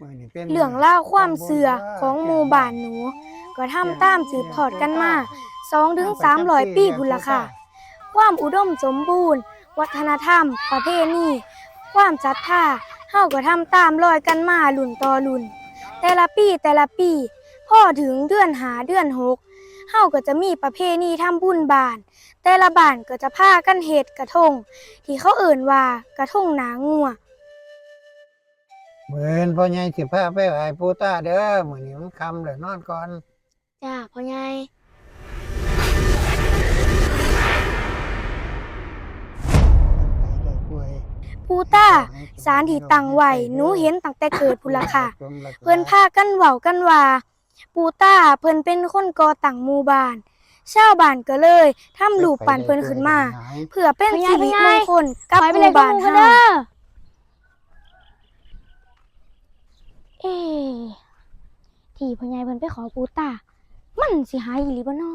มื้อนี้เป็นเรื่องเล่าวความเสื่อของหมู่บ้านหนู ก็ทำตามสืบทอดกันมา2ถึง300ปีพุ่นละค่ะ ความอุดมสมบูรณ์ วัฒนธรรม ประเพณีความศรัทธาเฮาก็ทำตามรอยกันมารุ่นต่อรุ่น แต่ละปีแต่ละปีพอถึงเดือนหาเดือนหกเฮาก็จะมีประเพณีทำบุญบ้าน แต่ละบ้านก็จะพากันเฮ็ดกระทง ที่เขาเอิ่นว่ากระทงหนางัว มื้อนี้พ่อใหญ่สิพาไปไหว้ปู่ตาเด้อมื้อนี้มันค่ำแล้วนอนก่อน จ้าพ่อใหญ่ไปได้ป่วยปูต้าสารที่ตั้งไว้หนูเห็นตั้งแต่เกิดพุ่นละค่ะ เพิ่นพากันเว้ากันว่า ปูต้าเพิ่นเป็นคนก่อตั้งหมู่บ้านชาวบ้านก็เลยทำรูปปั้นเพิ่นขึ้นมา เพื่อเป็นสิริมงคลกับหมู่บ้านเฮา เอ๊ะที่ พ่อใหญ่เพิ่นไปขอปูตา มันสิหายอีหลีบ่น้อ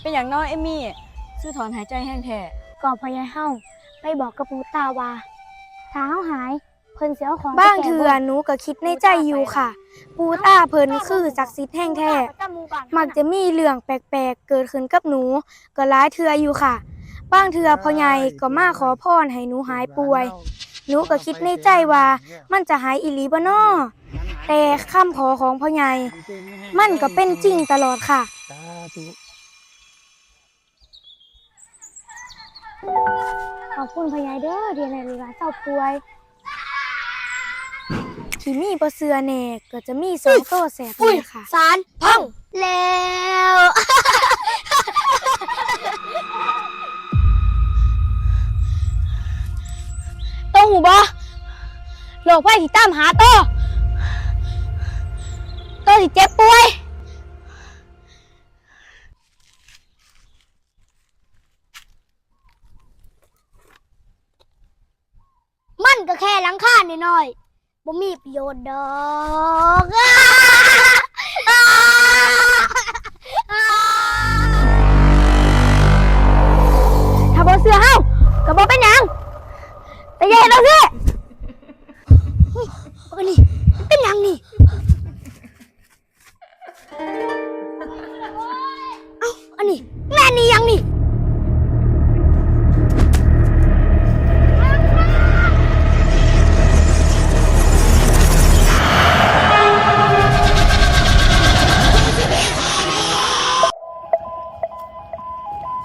เป็นอย่างน้อยเอมมี่ซื้อถอนหายใจแห้งแท้ก่อนพ่อใหญ่เฮาไปบอกกับปูตาว่าถ้าเฮาหายเพิ่นสิเอาของบ้างเถื่อหนูก็คิดในใจอยู่ค่ะ ปูตาเพิ่นคือศักดิ์สิทธิ์แห่งแท้มักจะมีเรื่องแปลกๆ เกิดขึ้นกับหนู ก็หลายเทื่ออยู่ค่ะ บางเทื่อพ่อใหญ่ก็มาขอพรให้หนูหายป่วย หนูก็คิดในใจว่ามันจะหายอีหลีบ่น้อแต่คำขอของพ่อใหญ่มันก็เป็นจริงตลอดค่ะสาธุขอบคุณพ่อใหญ่เด้อที่ในเวลาเจ้าป่วยที่มีบ่เสือแหน่ก็จะมีสองโตแสบนี่ค่ะ สารพังแล้ว โรคภัยที่ตามหาโตโตที่เจ็บป่วย มันก็แค่หลังคาน้อยๆบ่มีประโยชน์ดอกถ้าบ่เสือเฮาก็บ่เป็นหยังแต่อย่าเฮ็ดเอาซิ ยังนี่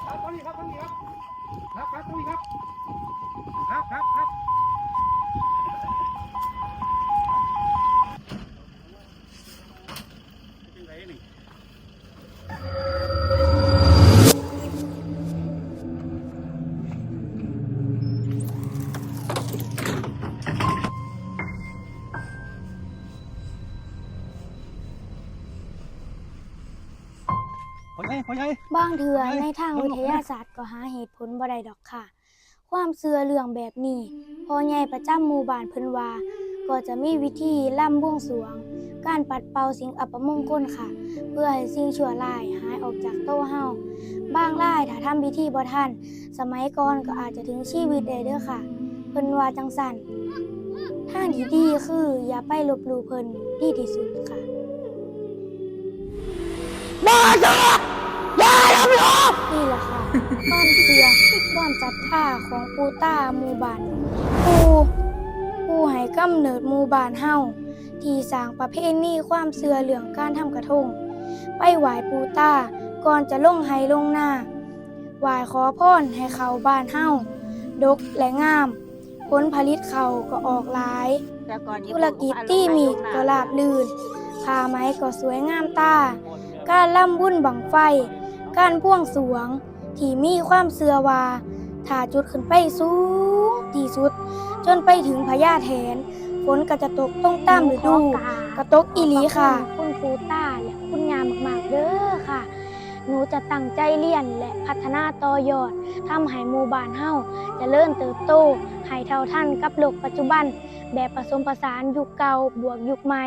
ครับตรงนี้ครับตรงนี้ครับครับครับตรงนี้ครับครับ บางเทื่อไหนในทางเอาวิลูกทยาศาสตร์ก็หาเหตุผลบ่ได้ดอกค่ะ ความเชื่อเรื่องแบบนี้พ่อใหญ่ประจำหมู่บ้านเพิ่นว่า ก็จะมีวิธีล่ำบวงสรวง การปัดเป่าสิ่งอัปมงคลค่ะ เพื่อให้สิ่งชั่วร้ายหายออกจากโต๊ะเฮาบางรายถ้าทำพิธีบ่ทันสมัยก่อนก็อาจจะถึงชีวิตได้เด้อค่ะ เพิ่นว่าจังสั่นทางที่ดีคืออย่าไปลบหลู่เพิ่นดีที่สุดค่ะ นี่แหละค่ะความเชื่อความศรัทธาของปูต้าหมู่บ้านปูปูให้กำเนิดหมู่บ้านเฮาที่สร้างประเพณีความเชื่อเรื่องการทำกระทง ไปไหว้ปูต้าก่อนจะลงไห้ลงหน้าไหว้ขอพรให้เขาบ้านเฮาดกและงาม ผลผลิตเขาก็ออกหลายธุรกิจที่มีก็ราบลื่นผ้าไหมก็สวยงามตา การล่ำบุญบังไฟ การพ่วงสรวง ที่มีความเสื่อว่าถ้าจุดขึ้นไปสูงที่สุด จนไปถึงพญาแถนฝนก็จะตกต้องตามฤดูกระตกอีหลีค่ะ คุณครูต้าและคุณงามมากๆเด้อค่ะ หนูจะตั้งใจเรียนและพัฒนาต่อยอดทำให้หมู่บ้านเฮาเจะเริ่เติบโตให้เท่าทันกับโลกปัจจุบัน แบบผสมผสานยุคเก่าบวกยุคใหม่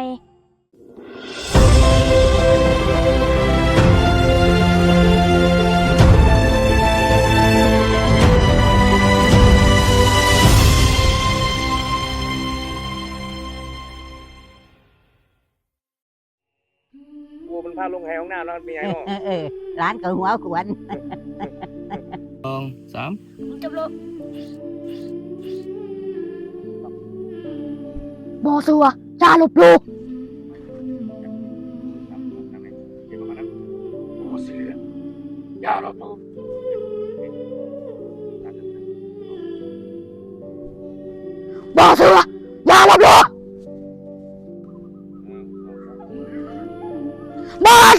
พาลงแหห้องน้ำแล้วมีไงห้องเออเออร้านก็หัวขวนสองสามจบโลบอสัวอย่าลบหลู่โ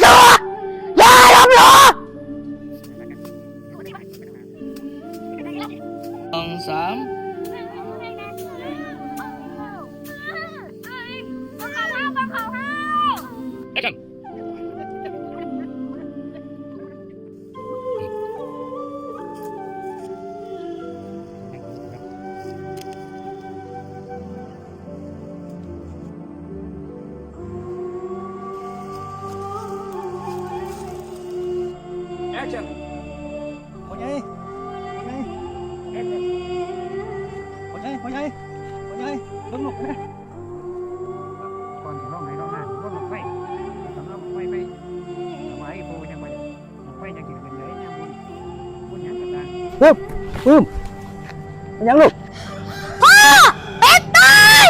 บ กระตาเป็นยังลูก พ่อเป็ดตาย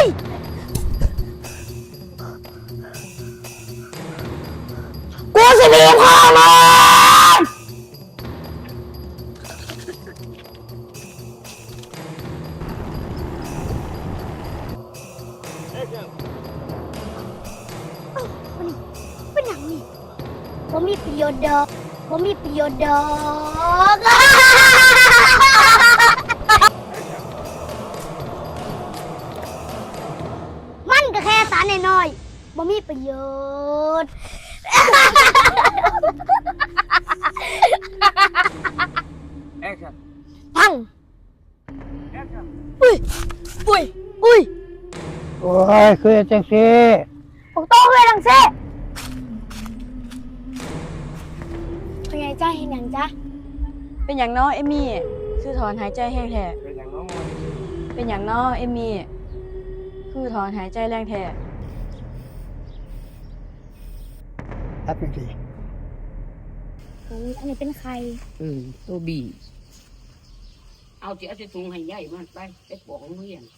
กูสิมีพ่อมึงเป็นหนังนี่ผมมีประโยชน์ดอกผมมีประโยชน์ดอก บ่มีประโยชน์แอคชั่นพังแอคชั่นอุ้ยอุ้ยอุ้ยโอ้ยคือจังซี่ผมโตเวลังเซ่เป็นไงจ้าเห็นอย่างจ้าเป็นอย่างน้อเอมี่คือถอนหายใจแห้งแท้เป็นอย่างน้องเป็นอย่างน้อเอมี่คือถอนหายใจแรงแท้ ทัดจังซี่อันนี้เป็นใคร เออตัวบี เอาเสียจะถุงให้ใหญ่มันไปไปปอกโรงเรียนกล้าบ่น